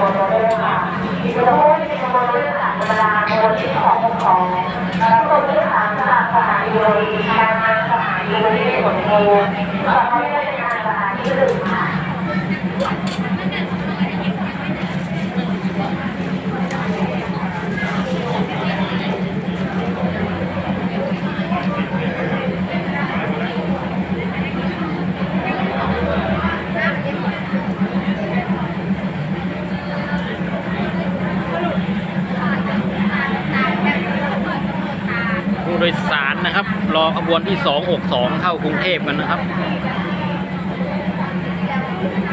บนรถด้เลยค่ะที่ะพูดที่เป็นบนรถค่ะเวลาบนที่ของปกครองแล้วก็ที่ถามจากสถานีบริการงานสถานีบริการขนส่งขอให้ได้งานสถานีหนึ่ง โดยสารนะครับ รอขบวนที่ 262 เข้ากรุงเทพกันนะครับ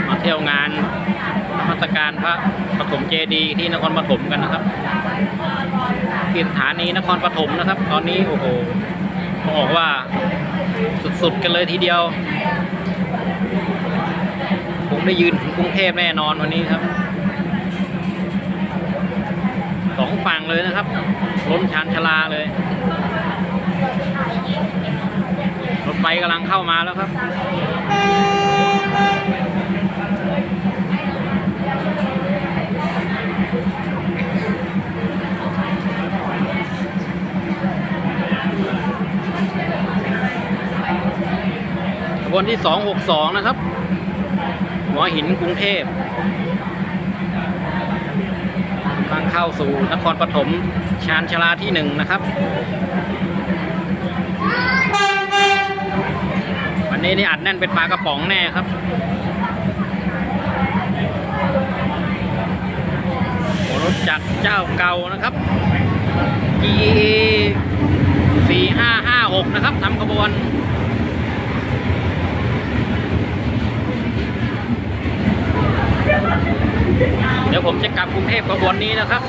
มาเที่ยวงานนมัสการพระปฐมเจดีย์ที่นครปฐมกันนะครับที่สถานีนครปฐมนะครับ ตอนนี้โอ้โหบอกว่าสุดๆกันเลยทีเดียว ผมได้ยืนถึงกรุงเทพแน่นอนวันนี้ครับสองฝั่งเลยนะครับล้นชานชลาเลย รถไฟ กำลังเข้ามาแล้วครับ ขบวนที่ 262 นะครับ หัวหินกรุงเทพกำลังเข้าสู่นครปฐมชานชาลาที่หนึ่งนะครับ นี้นี่อัดแน่นเป็นปลากระป๋องแน่ครับ รถจักรเจ้าเก่านะครับ GA 4556 นะครับทำขบวนเดี๋ยวผมจะกลับกรุงเทพขบวนนี้นะครับ